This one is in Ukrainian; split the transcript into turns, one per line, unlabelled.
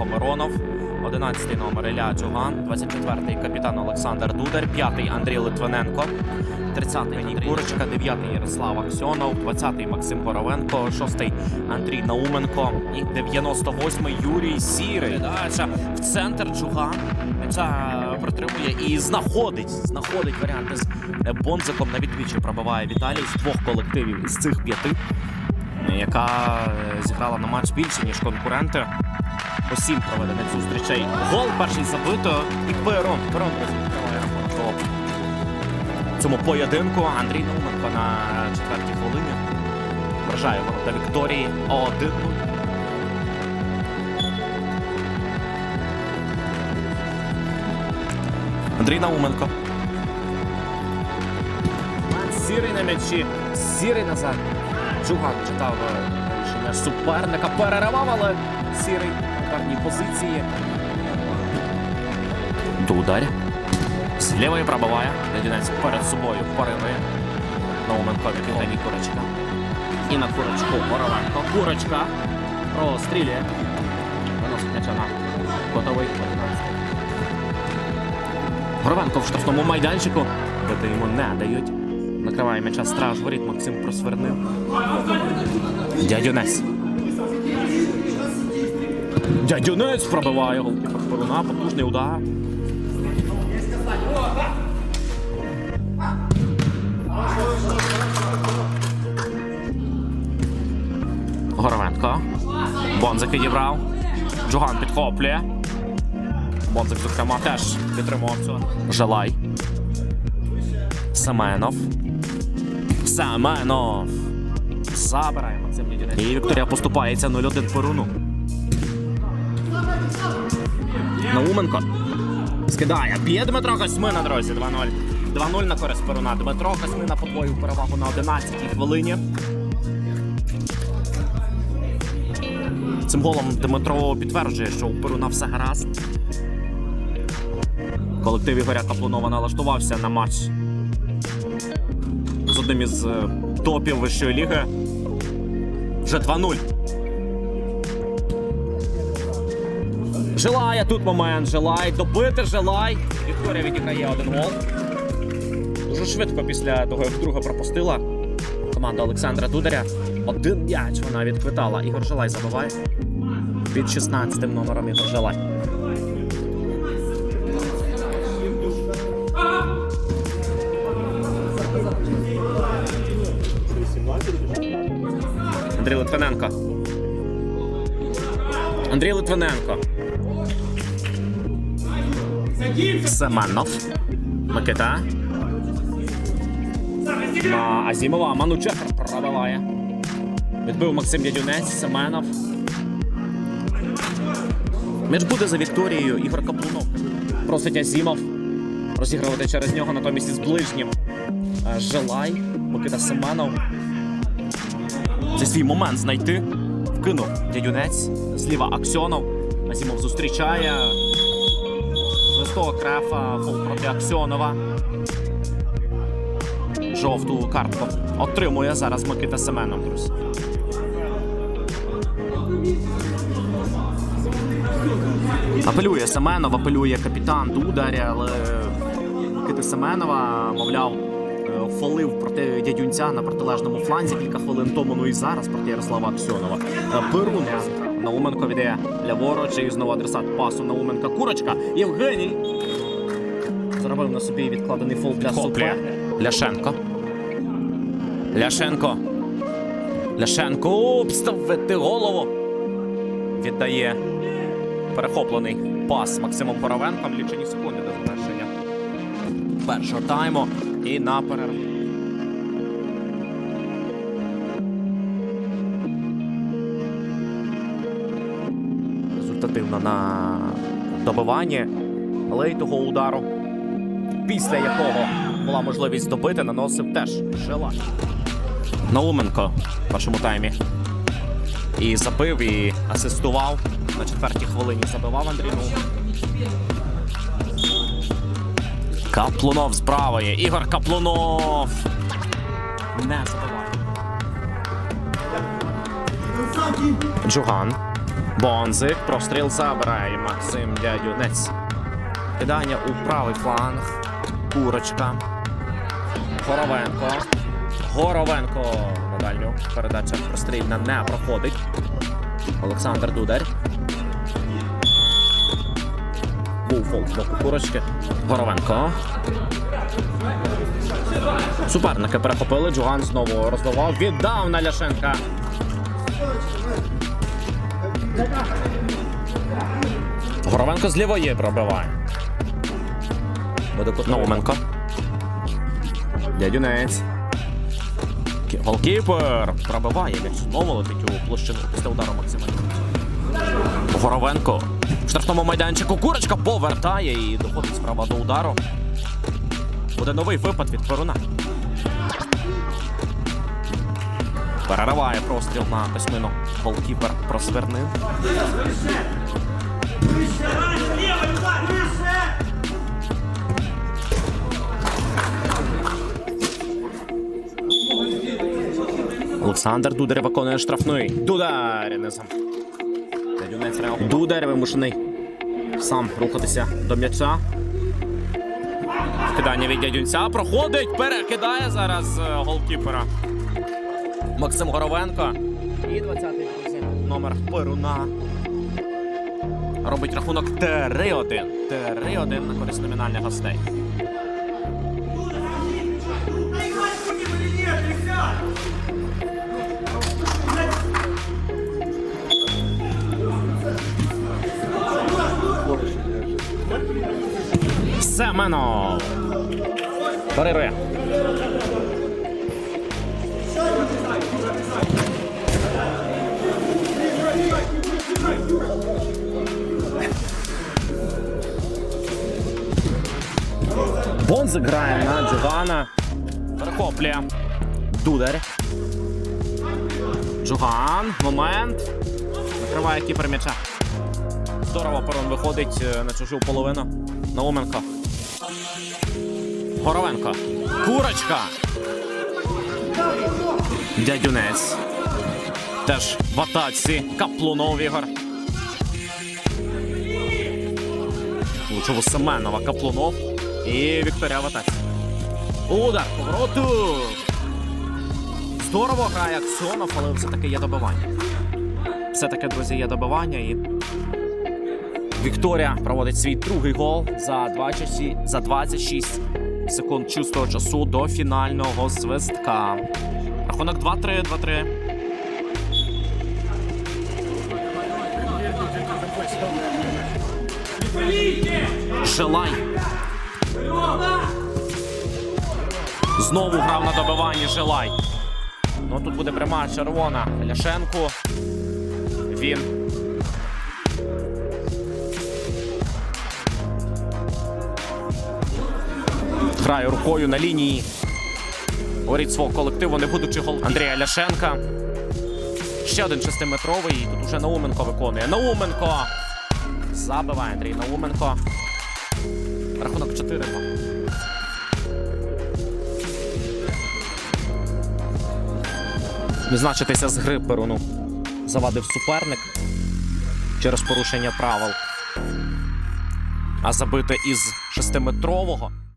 Аксьонов. 11 номер Ілля Джуган, 24-й капітан Олександр Дудар, 5-й Андрій Литвиненко, 30-й Андрій Курочка, 9-й Ярослав Аксьонов, 20-й Максим Горовенко, 6-й Андрій Науменко. І 98-й Юрій Сірий. Дальше в центр Джуган м'яча протримує і знаходить, знаходить варіанти з Бонзиком. На відвічі пробиває Віталій з двох колективів із цих п'яти, яка е, зіграла на матч більше, ніж конкуренти. По сім проведених зустрічей. Гол перший забито і Перон. Перон рахунок у цьому поєдинку. Андрій Науменко на четвертій хвилині. Вражає ворота Вікторії 1 Андрій Науменко. Сірий на м'ячі. Сірий назад. Джуган читав рішення суперника. Переривав, сірий в гарній позиції. Дудар. З лівої пробиває. Ледінець перед собою пориnuє. Науменко від Євгеній Курочка. І на курочку Боровенко. Курочка розстрілює. Виносить м'яча на готовий 11. Горовенко в штрафному майданчику. Бити йому не дають. Накриває м'яча страж воріт. Максим просвернив. Дядюнець. Дядюнець пробиває голкіпер. Потужний удар. Горовенко. Бонзик підібрав. Джуган підхоплює. Бонзик, зокрема, теж підтримував цього. Желай. Семенов. Семенов. Забирає Максим Дідюнець. І Вікторія поступається 0-1 Перуну. Науменко. Скидає. Б'є Дмитро Косьмина, друзі. 2-0. 2-0 на користь Перуна. Дмитро Косьмина подвоїв перевагу на 11-й хвилині. Цим голом Дмитро підтверджує, що у Перуна все гаразд. Колектив Ігоря Каплунова налаштувався на матч одним із е, топів вищої ліги. Вже 2-0. Желає тут момент. Желай. Добити Желай. Вікторія відіграє один гол. Дуже швидко після того, як друга пропустила команда Олександра Дударя. Один м'яч вона відквитала. Ігор Желай забиває. Під 16 номером Ігор Желай. Андрій Литвиненко. Андрій Литвиненко. Семенов. Микита. На Азімова. Манучехар пробиває. Відбив Максим Дядюнець. Семенов. М'яч буде за Вікторією. Ігор Каплунов. Просить Азімов. Розігрувати через нього, натомість із ближнім. Е, Желай. Микита Семенов. Це свій момент знайти. Вкинув дядюнець. Зліва Аксьонов. Азімов зустрічає. Листого крефа проти Аксьонова. Жовту картку отримує зараз Микита Семенов. Апелює Семенов, апелює капітан Дударя, але Микити Семенова, мовляв, фолив проти дядюнця на протилежному фланзі кілька хвилин тому, ну і зараз проти Ярослава Аксьонова. Е, Перун Науменко віддає ліворуч і знову адресат пасу Науменка. Курочка. Євгеній. Зробив на собі відкладений фол для супер. Ляшенко. Ляшенко. Ляшенко обставити голову. Віддає перехоплений пас Максимом Боровенком. Лічені секунди до завершення першого тайму. І на перерву. Результативно на добиванні. Але й того удару, після якого була можливість добити, наносив теж Желаш. Науменко в першому таймі. І забив, і асистував. На четвертій хвилині забивав Андрій Науменко. Каплунов з правої. Ігор Каплунов. Не забиває. Джуган. Бонзик. Простріл забирає Максим Дядюнець. Кидання у правий фланг. Курочка. Горовенко. Горовенко на дальню. Передача прострільна не проходить. Олександр Дудар. Був фол з боку курочки. Горовенко. Суперники перехопили. Джуган знову роздавав. Віддав на Ляшенка. Горовенко з лівої пробиває. Науменко. Дядюнець. Кі- Голкіпер пробиває м'яч. Знову летить у площину після удару Максима. Горовенко. В штрафному майданчику курочка повертає і доходить справа до удару. Буде новий випад від Перуна. Перериває простріл на Косьмину. Голкіпер просвернив. Олександр Дудар виконує штрафний. Дудар. Дудар вимушений сам рухатися до м'яча. Вкидання від дядюнця проходить, перекидає зараз е, голкіпера. Максим Горовенко. І 20-й друзі. Номер Перуна. Робить рахунок 3-1. 3-1 на користь номінальних гостей. Семенов. Парирує. Бонзик грає на Джугана. Перехоплює. Дудар. Джуган. Момент. Накриває кіпер м'яча. Здорово, Перон виходить е, на чужу половину. Науменко. Горовенко. Курочка. Дядюнець. Теж в атаці. Каплунов Ігор. Лучово Семенова Каплунов. І Вікторія в атаці. Удар. Повороту. Здорово грає Аксьонов, але все-таки є добивання. Все-таки, друзі, є добивання і. Вікторія проводить свій другий гол за 2 часі, за 26 секунд чистого часу до фінального свистка. Рахунок 2-3, 2-3. Желай. Знову грав на добиванні Желай. Ну тут буде пряма червона Ляшенку. Він грає рукою на лінії. Горіть свого колективу, не будучи гол Андрія Ляшенка. Ще один шестиметровий. І тут уже Науменко виконує. Науменко! Забиває Андрій Науменко. Рахунок 4-2. Відзначитися з гри Перуну. Завадив суперник через порушення правил. А забити із шестиметрового